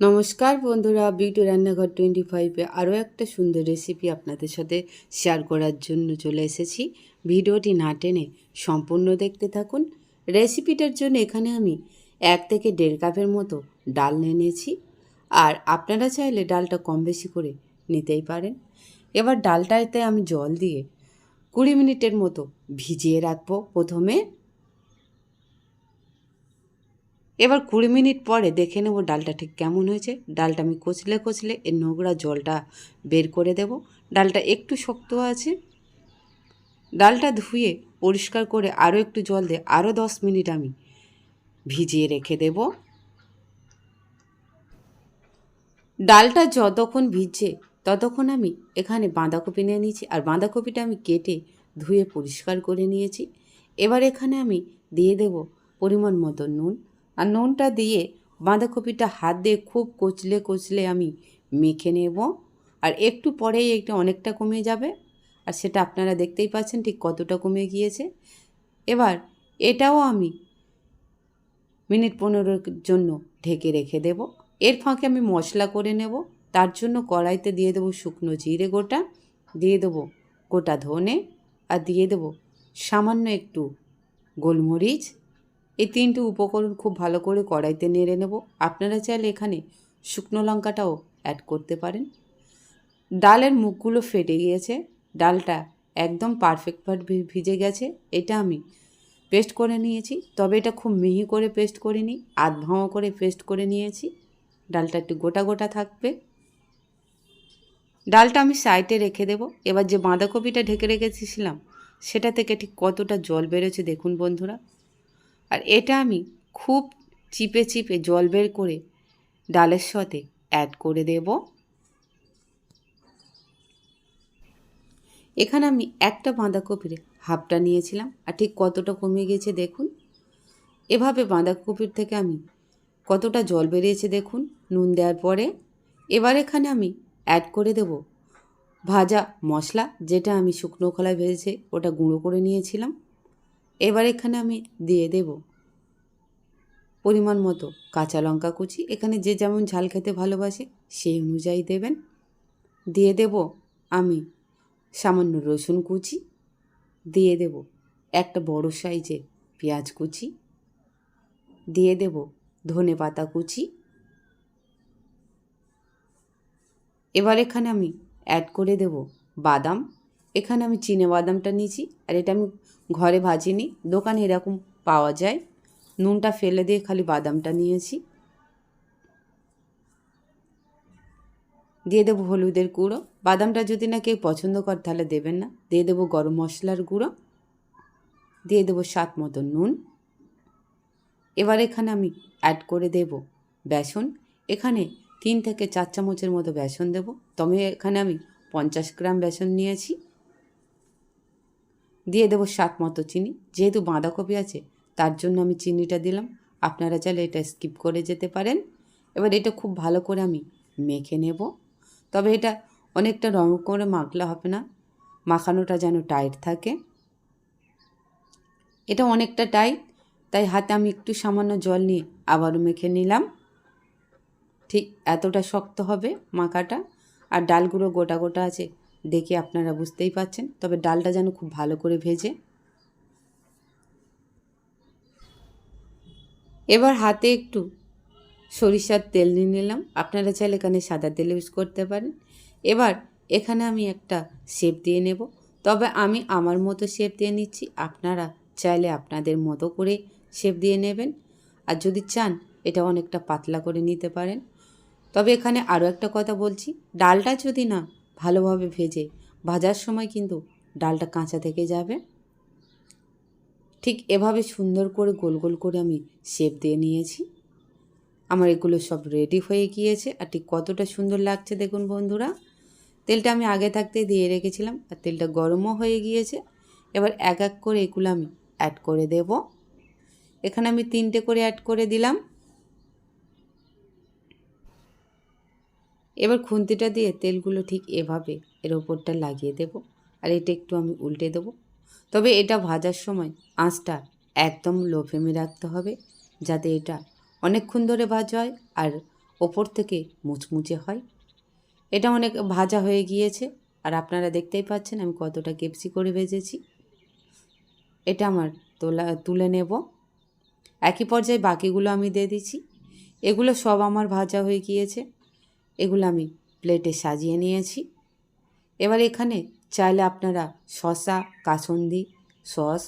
নমস্কার বন্ধুরা, বিউটি রান্নাঘর টোয়েন্টি ফাইভে আরও একটা সুন্দর রেসিপি আপনাদের সাথে শেয়ার করার জন্য চলে এসেছি। ভিডিওটি না টেনে সম্পূর্ণ দেখতে থাকুন। রেসিপিটার জন্য এখানে আমি এক থেকে দেড় কাপের মতো ডাল নিয়ে নিয়েছি। আর আপনারা চাইলে ডালটা কম বেশি করে নিতেই পারেন। এবার ডালটাতে আমি জল দিয়ে কুড়ি মিনিটের মতো ভিজিয়ে রাখব প্রথমে। এবার কুড়ি মিনিট পরে দেখে নেব ডালটা ঠিক কেমন হয়েছে। ডালটা আমি কচলে কচলে এর নোংরা জলটা বের করে দেব। ডালটা একটু শক্ত আছে। ডালটা ধুয়ে পরিষ্কার করে আরও একটু জল দিয়ে আরও দশ মিনিট আমি ভিজিয়ে রেখে দেব। ডালটা যতক্ষণ ভিজছে ততক্ষণ আমি এখানে বাঁধাকপি নিয়ে নিয়েছি আর বাঁধাকপিটা আমি কেটে ধুয়ে পরিষ্কার করে নিয়েছি। এবার এখানে আমি দিয়ে দেব পরিমাণ মতো নুন। আর নুনটা দিয়ে বাঁধাকপিটা হাত দিয়ে খুব কচলে কচলে আমি মেখে নেব। আর একটু পরেই এটা অনেকটা কমে যাবে। আর সেটা আপনারা দেখতেই পাচ্ছেন ঠিক কতটা কমে গিয়েছে। এবার এটাও আমি মিনিট পনেরোর জন্য ঢেকে রেখে দেব। এর ফাঁকে আমি মশলা করে নেব। তার জন্য কড়াইতে দিয়ে দেবো শুকনো জিরে গোটা, দিয়ে দেবো গোটা ধনে, আর দিয়ে দেবো সামান্য একটু গোলমরিচ এই তিনটি উপকরণ খুব ভালো করে কড়াইতে নেড়ে নেব। আপনারা চাইলে এখানে শুকনো লঙ্কাটাও অ্যাড করতে পারেন। ডালের মুখগুলো ফেটে গিয়েছে। ডালটা একদম পারফেক্টভাবে ভিজে গেছে। এটা আমি পেস্ট করে নিয়েছি। তবে এটা খুব মিহি করে পেস্ট করিনি আধ ভাঙা করে পেস্ট করে নিয়েছি। ডালটা একটু গোটা গোটা থাকবে। ডালটা আমি সাইডে রেখে দেব। এবার যে বাঁধাকপিটা ঢেকে রেখেছিলাম, সেটা থেকে ঠিক কতটা জল বেরোচ্ছে দেখুন বন্ধুরা। আর এটা আমি খুব চিপে চিপে জল বের করে ডালের সাথে অ্যাড করে দেব। এখানে আমি একটা বাঁধাকপির হাফটা নিয়েছিলাম আর ঠিক কতটা কমে গেছে দেখুন। এভাবে বাঁধাকপির থেকে আমি কতটা জল বেরিয়েছে দেখুন, নুন দেওয়ার পরে। এবার এখানে আমি অ্যাড করে দেব ভাজা মশলা, যেটা আমি শুকনো খোলায় ভেজেছে ওটা গুঁড়ো করে নিয়েছিলাম। এবার এখানে আমি দিয়ে দেব পরিমাণ মতো কাঁচা লঙ্কা কুচি, এখানে যে যেমন ঝাল খেতে ভালোবাসে সেই অনুযায়ী দেবেন। দিয়ে দেব আমি সামান্য রসুন কুচি, দিয়ে দেব একটা বড় সাইজের পেঁয়াজ কুচি, দিয়ে দেব ধনে পাতা কুচি। এবার এখানে আমি অ্যাড করে দেব বাদাম। এখানে আমি চিনে বাদামটা নিয়েছি, আর এটা আমি ঘরে ভাজিনি, দোকানে এরকম পাওয়া যায়। নুনটা ফেলে দিয়ে খালি বাদামটা নিয়েছি। দিয়ে দেবো হলুদের গুঁড়ো। বাদামটা যদি না কেউ পছন্দ কর তাহলে দেবেন না। দিয়ে দেবো গরম মশলার গুঁড়ো। দিয়ে দেবো স্বাদ মতো নুন। এবার এখানে আমি অ্যাড করে দেব বেসন। এখানে তিন থেকে চার চামচের মতো বেসন দেব। তবে এখানে আমি পঞ্চাশ গ্রাম বেসন নিয়েছি। দিয়ে দেবো স্বাদ মতো চিনি। যেহেতু বাঁধাকপি আছে তার জন্য আমি চিনিটা দিলাম। আপনারা চাইলে এটা স্কিপ করে যেতে পারেন। এবার এটা খুব ভালো করে আমি মেখে নেব। তবে এটা অনেকটা রং করে মাখলে হবে না। মাখানোটা যেন টাইট থাকে। এটা অনেকটা টাইট তাই হাতে আমি একটু সামান্য জল নিয়ে আবারও মেখে নিলাম। ঠিক এতটা শক্ত হবে মাখাটা। আর ডালগুলো গোটা গোটা আছে দেখে আপনারা বুঝতেই পাচ্ছেন তবে ডালটা যেন খুব ভালো করে ভেজে এবার হাতে একটু সরিষার তেল নিয়ে নিলাম। আপনারা চাইলে এখানে সাদা তেল ইউজ করতে পারেন। এবার এখানে আমি একটা শেপ দিয়ে নেব। তবে আমি আমার মতো শেপ দিয়ে নিচ্ছি। আপনারা চাইলে আপনাদের মতো করে শেপ দিয়ে নেবেন। আর যদি চান, এটা অনেকটা পাতলা করে নিতে পারেন। তবে এখানে আরও একটা কথা বলছি। ডালটা যদি না ভালোভাবে ভেজে ভাজার সময় কিন্তু ডালটা কাঁচা থেকে যাবে। ঠিক এভাবে সুন্দর করে গোল গোল করে আমি শেপ দিয়ে নিয়েছি। আমার এগুলো সব রেডি হয়ে গিয়েছে। আর ঠিক কতটা সুন্দর লাগছে দেখুন বন্ধুরা। তেলটা আমি আগে থাকতে দিয়ে রেখেছিলাম আর তেলটা গরমও হয়ে গিয়েছে। এবার এক এক করে এগুলো আমি অ্যাড করে দেব। এখানে আমি তিনটে করে অ্যাড করে দিলাম। এবার খুন্তিটা দিয়ে তেলগুলো ঠিক এভাবে এর ওপরটা লাগিয়ে দেব। আর এটা একটু আমি উল্টে দেবো। তবে এটা ভাজার সময় আঁচটা একদম লো ফ্লেমে রাখতে হবে যাতে এটা অনেকক্ষণ ধরে ভাজা হয় আর ওপর থেকে মুচমুচে হয়। এটা অনেক ভাজা হয়ে গিয়েছে আর আপনারা দেখতেই পাচ্ছেন আমি কতটা কেপসি করে ভেজেছি। এটা আমার তোলা, তুলে নেব। একই পর্যায়ে বাকিগুলো আমি দিয়ে দিচ্ছি। এগুলো সব আমার ভাজা হয়ে গিয়েছে। এগুলো আমি প্লেটে সাজিয়ে নিয়েছি। এবার এখানে চাইলে আপনারা শসা, কাসন্দি সস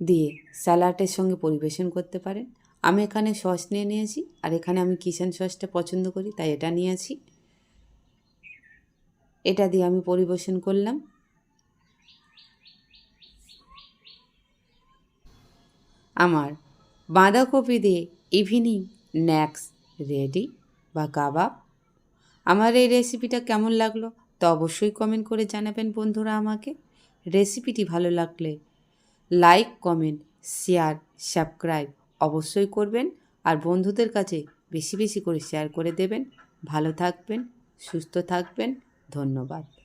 দিয়ে স্যালাডের সঙ্গে পরিবেশন করতে পারেন। আমি এখানে সস নিয়ে নিয়েছি আর এখানে আমি কিচেন সসটা পছন্দ করি, তাই এটা নিয়েছি এটা দিয়ে আমি পরিবেশন করলাম। আমার বাঁধাকপি দিয়ে ইভিনিং স্ন্যাক্স রেডি বা কাবাব। আমার এই রেসিপিটা কেমন লাগল? তো অবশ্যই কমেন্ট করে জানাবেন বন্ধুরা আমাকে। রেসিপিটি ভালো লাগলে লাইক কমেন্ট শেয়ার সাবস্ক্রাইব অবশ্যই করবেন আর বন্ধুদের কাছে বেশি বেশি করে শেয়ার করে দেবেন। ভালো থাকবেন, সুস্থ থাকবেন। ধন্যবাদ।